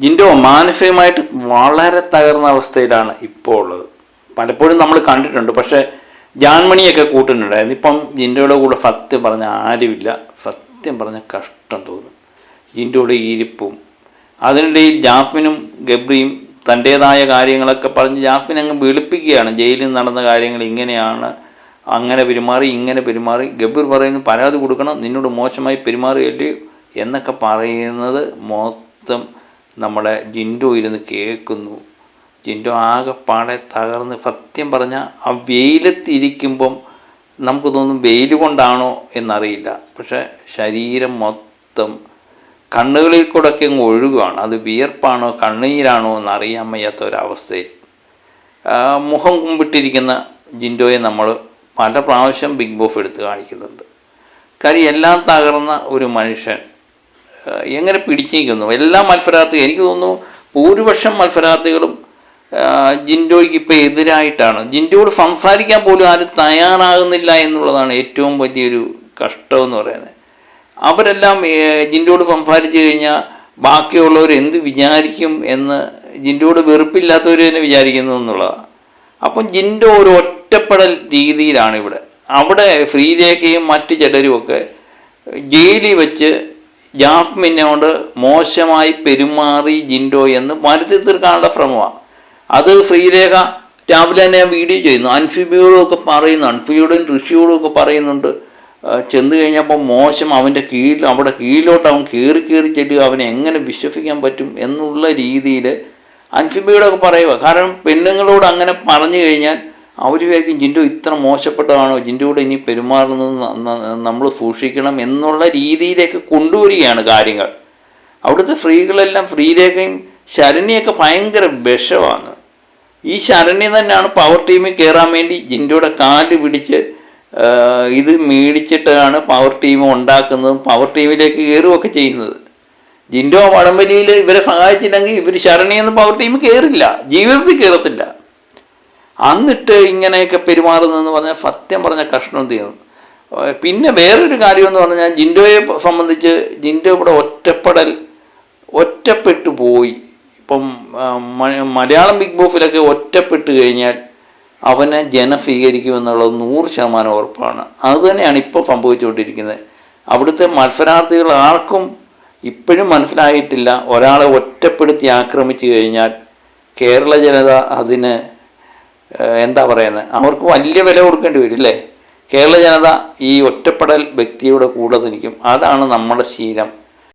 ജിൻഡോ മാനസികമായിട്ട് വളരെ തകർന്ന അവസ്ഥയിലാണ് ഇപ്പോൾ ഉള്ളത്. പലപ്പോഴും നമ്മൾ കണ്ടിട്ടുണ്ട് പക്ഷേ ജാൻമണിയൊക്കെ കൂട്ടുന്നുണ്ടായിരുന്നു. ഇപ്പം ജിൻഡോയുടെ കൂടെ സത്യം പറഞ്ഞ ആരുമില്ല. സത്യം പറഞ്ഞ കഷ്ടം തോന്നും. ജിൻഡോയുടെ ഇരിപ്പും അതിനിടയിൽ ജാസ്മിനും ഗബ്രിയും തന്റേതായ കാര്യങ്ങളൊക്കെ പറഞ്ഞ് ജാസ്മിൻ അങ്ങ് വിളിപ്പിക്കുകയാണ്. ജയിലിൽ നടന്ന കാര്യങ്ങൾ ഇങ്ങനെയാണ് അങ്ങനെ പെരുമാറി ഇങ്ങനെ പെരുമാറി. ഗബ്ബർ പറയുന്നു പരാതി കൊടുക്കണം നിന്നോട് മോശമായി പെരുമാറിയല്ലേ? എന്നൊക്കെ പറയുന്നത് മൊത്തം നമ്മുടെ ജിൻഡു ഇരുന്ന് കേൾക്കുന്നു. ജിൻഡു ആകെപ്പാടെ തകർന്ന് സത്യം പറഞ്ഞാൽ ആ വെയിലത്തിരിക്കുമ്പം നമുക്ക് തോന്നും വെയിൽ കൊണ്ടാണോ എന്നറിയില്ല. പക്ഷേ ശരീരം മൊത്തം കണ്ണുകളിൽ കൂടെയൊക്കെ അങ്ങ് ഒഴുകുകയാണ് അത് വിയർപ്പാണോ കണ്ണീരാണോ എന്നറിയാൻ വയ്യാത്ത ഒരവസ്ഥയിൽ മുഖം കുമ്പിട്ടിരിക്കുന്ന ജിൻഡോയെ നമ്മൾ പല പ്രാവശ്യം ബിഗ് ബോഫ് എടുത്ത് കാണിക്കുന്നുണ്ട്. കാര്യം എല്ലാം തകർന്ന ഒരു മനുഷ്യൻ എങ്ങനെ പിടിച്ചിരിക്കുന്നു എല്ലാ മത്സരാർത്ഥികളും എനിക്ക് തോന്നുന്നു ഭൂരിപക്ഷം മത്സരാർത്ഥികളും ജിൻഡോയ്ക്ക് ഇപ്പോൾ എതിരായിട്ടാണ്. ജിൻഡോയോട് സംസാരിക്കാൻ പോലും ആരും തയ്യാറാകുന്നില്ല എന്നുള്ളതാണ് ഏറ്റവും വലിയൊരു കഷ്ടമെന്ന് പറയുന്നത്. അവരെല്ലാം ജിൻഡോയോട് സംസാരിച്ചു കഴിഞ്ഞാൽ ബാക്കിയുള്ളവർ എന്ത് വിചാരിക്കും എന്ന് ജിൻഡോട് വെറുപ്പില്ലാത്തവർ തന്നെ വിചാരിക്കുന്നു എന്നുള്ളതാണ്. അപ്പം ജിൻഡോ ഒരു ഒറ്റപ്പെടൽ രീതിയിലാണ് ഇവിടെ. അവിടെ ശ്രീരേഖയും മറ്റ് ചിലരും ജയിലിൽ വെച്ച് ജാസ്മിനോട് മോശമായി പെരുമാറി ജിൻഡോ എന്ന് വരുത്തി തീർക്കാനുള്ള ശ്രമമാണ്. അത് ശ്രീരേഖ രാവിലെ തന്നെ വീഡിയോ ചെയ്യുന്നു. അൻഫിബിയോടും ഒക്കെ പറയുന്നു അൻഫിയോടും ഋഷിയോടും ഒക്കെ പറയുന്നുണ്ട്. ചെന്ന് കഴിഞ്ഞപ്പോൾ മോശം അവന്റെ കീഴിൽ അവിടെ കീഴിലോട്ട് അവൻ കയറി കയറി ചെല്ലുക അവനെ എങ്ങനെ വിശ്വസിക്കാൻ പറ്റും എന്നുള്ള രീതിയിൽ അൻഫിബിയോടൊക്കെ പറയുക. കാരണം പെണ്ണുങ്ങളോട് അങ്ങനെ പറഞ്ഞു കഴിഞ്ഞാൽ അവർ വിചാരിക്കും ജിൻഡു ഇത്ര മോശപ്പെട്ടതാണോ? ജിൻഡുവിടെ ഇനി പെരുമാറുന്നത് നമ്മൾ സൂക്ഷിക്കണം എന്നുള്ള രീതിയിലേക്ക് കൊണ്ടുവരികയാണ് കാര്യങ്ങൾ. അവിടുത്തെ സ്ത്രീകളെല്ലാം സ്ത്രീരേഖയും ശരണിയൊക്കെ ഭയങ്കര വിഷമാണ്. ഈ ശരണി തന്നെയാണ് പവർ ടീമിൽ കയറാൻ വേണ്ടി ജിൻഡോയുടെ കാൽ പിടിച്ച് ഇത് മേടിച്ചിട്ടാണ് പവർ ടീം ഉണ്ടാക്കുന്നതും പവർ ടീമിലേക്ക് കയറുകയൊക്കെ ചെയ്യുന്നത്. ജിൻഡോ വടംവലിയിൽ ഇവരെ സഹായിച്ചില്ലെങ്കിൽ ഇവർ ശരണിയെന്ന് പവർ ടീം കയറില്ല ജീവിതത്തിൽ കയറത്തില്ല അന്നിട്ട് ഇങ്ങനെയൊക്കെ പെരുമാറുന്നതെന്ന് പറഞ്ഞാൽ സത്യം പറഞ്ഞ കഷ്ണം തീർന്നു പിന്നെ വേറൊരു കാര്യമെന്ന് പറഞ്ഞാൽ ജിൻഡോയെ സംബന്ധിച്ച് ജിൻഡോ ഇവിടെ ഒറ്റപ്പെടൽ ഒറ്റപ്പെട്ടു പോയി. ഇപ്പം മലയാളം ബിഗ് ബോസിലൊക്കെ ഒറ്റപ്പെട്ട് കഴിഞ്ഞാൽ അവനെ ജനം സ്വീകരിക്കുമെന്നുള്ളത് നൂറ് ശതമാനം ഉറപ്പാണ്. അതുതന്നെയാണ് ഇപ്പോൾ സംഭവിച്ചുകൊണ്ടിരിക്കുന്നത്. അവിടുത്തെ മത്സരാർത്ഥികൾ ആർക്കും ഇപ്പോഴും മനസ്സിലായിട്ടില്ല. ഒരാളെ ഒറ്റപ്പെടുത്തി ആക്രമിച്ചു കഴിഞ്ഞാൽ കേരള ജനത അതിന് എന്താ പറയുന്നത് അവർക്ക് വലിയ വില കൊടുക്കേണ്ടി വരും അല്ലേ കേരള ജനത ഈ ഒറ്റപ്പെടൽ വ്യക്തിയുടെ കൂടെ നിൽക്കും. അതാണ് നമ്മുടെ ശീലം.